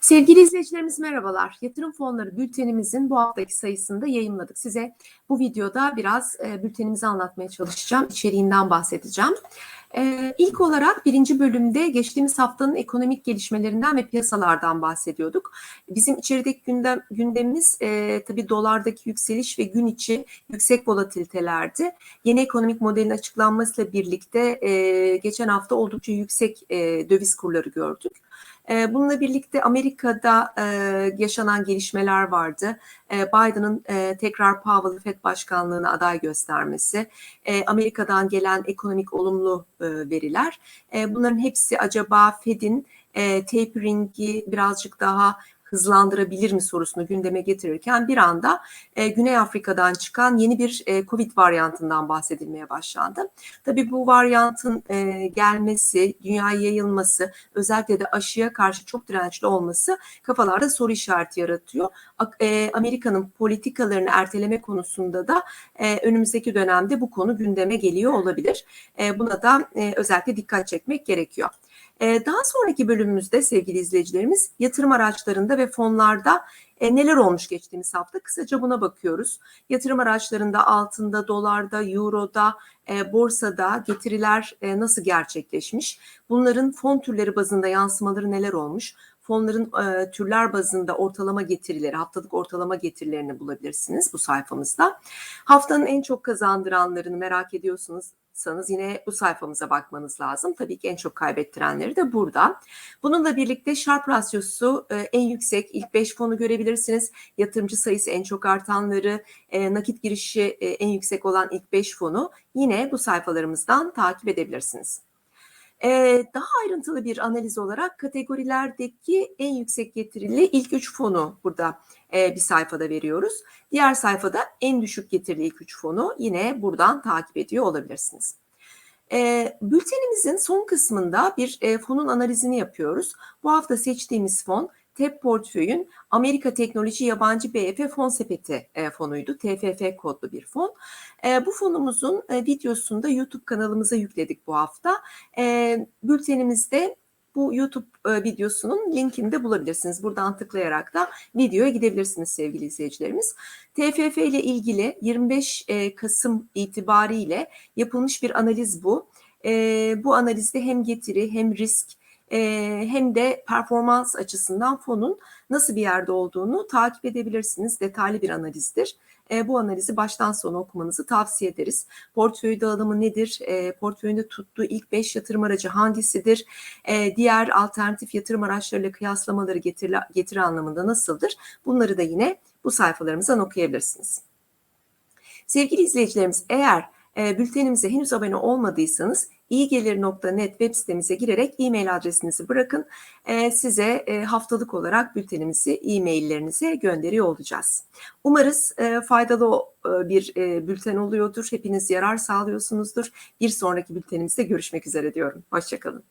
Sevgili izleyicilerimiz merhabalar. Yatırım fonları bültenimizin bu haftaki sayısını da yayınladık. Size bu videoda biraz e, bültenimizi anlatmaya çalışacağım. İçeriğinden bahsedeceğim. E, ilk olarak birinci bölümde geçtiğimiz haftanın ekonomik gelişmelerinden ve piyasalardan bahsediyorduk. Bizim içerideki gündem, gündemimiz e, tabii dolardaki yükseliş ve gün içi yüksek volatilitelerdi. Yeni ekonomik modelin açıklanmasıyla birlikte e, geçen hafta oldukça yüksek e, döviz kurları gördük. Ee, bununla birlikte Amerika'da e, yaşanan gelişmeler vardı. E, Biden'ın e, tekrar Powell'ı FED başkanlığına aday göstermesi, Amerika'dan gelen ekonomik olumlu veriler. Bunların hepsi acaba FED'in tapering'i birazcık daha hızlandırabilir mi sorusunu gündeme getirirken bir anda e, Güney Afrika'dan çıkan yeni bir e, Covid varyantından bahsedilmeye başlandı. Tabii bu varyantın e, gelmesi, dünyaya yayılması, özellikle de aşıya karşı çok dirençli olması kafalarda soru işareti yaratıyor. E, Amerika'nın politikalarını erteleme konusunda da e, önümüzdeki dönemde bu konu gündeme geliyor olabilir. E, buna da e, özellikle dikkat çekmek gerekiyor. Ee, daha sonraki bölümümüzde sevgili izleyicilerimiz yatırım araçlarında ve fonlarda e, neler olmuş geçtiğimiz hafta kısaca buna bakıyoruz. Yatırım araçlarında altında, dolarda, euroda, e, borsada getiriler e, nasıl gerçekleşmiş? Bunların fon türleri bazında yansımaları neler olmuş? fonların türler bazında ortalama getirileri, haftalık ortalama getirilerini bulabilirsiniz bu sayfamızda. Haftanın en çok kazandıranlarını merak ediyorsunuz sanız yine bu sayfamıza bakmanız lazım. Tabii ki en çok kaybettirenleri de burada. Bununla birlikte Sharp rasyosu e, en yüksek ilk 5 fonu görebilirsiniz. Yatırımcı sayısı en çok artanları, e, nakit girişi e, en yüksek olan ilk 5 fonu yine bu sayfalarımızdan takip edebilirsiniz. Ee, daha ayrıntılı bir analiz olarak kategorilerdeki en yüksek getirili ilk üç fonu burada e, bir sayfada veriyoruz. Diğer sayfada en düşük getirili ilk üç fonu yine buradan takip ediyor olabilirsiniz. E, bültenimizin son kısmında bir e, fonun analizini yapıyoruz. Bu hafta seçtiğimiz fon TEP portföyün Amerika Teknoloji Yabancı BF Fon Sepeti e, fonuydu. TFF kodlu bir fon. E, bu fonumuzun e, videosunu da YouTube kanalımıza yükledik bu hafta. E, bültenimizde bu YouTube e, videosunun linkini de bulabilirsiniz. Buradan tıklayarak da videoya gidebilirsiniz sevgili izleyicilerimiz. TFF ile ilgili 25 e, Kasım itibariyle yapılmış bir analiz bu. E, bu analizde hem getiri hem risk hem de performans açısından fonun nasıl bir yerde olduğunu takip edebilirsiniz. Detaylı bir analizdir. Bu analizi baştan sona okumanızı tavsiye ederiz. Portföy dağılımı nedir? Portföyünde tuttuğu ilk 5 yatırım aracı hangisidir? Diğer alternatif yatırım araçlarıyla kıyaslamaları getiri, getiri anlamında nasıldır? Bunları da yine bu sayfalarımızdan okuyabilirsiniz. Sevgili izleyicilerimiz eğer bültenimize henüz abone olmadıysanız iyigelir.net web sitemize girerek e-mail adresinizi bırakın. E, size e, haftalık olarak bültenimizi e-maillerinize gönderiyor olacağız. Umarız e, faydalı e, bir bülten oluyordur. Hepiniz yarar sağlıyorsunuzdur. Bir sonraki bültenimizde görüşmek üzere diyorum. Hoşçakalın.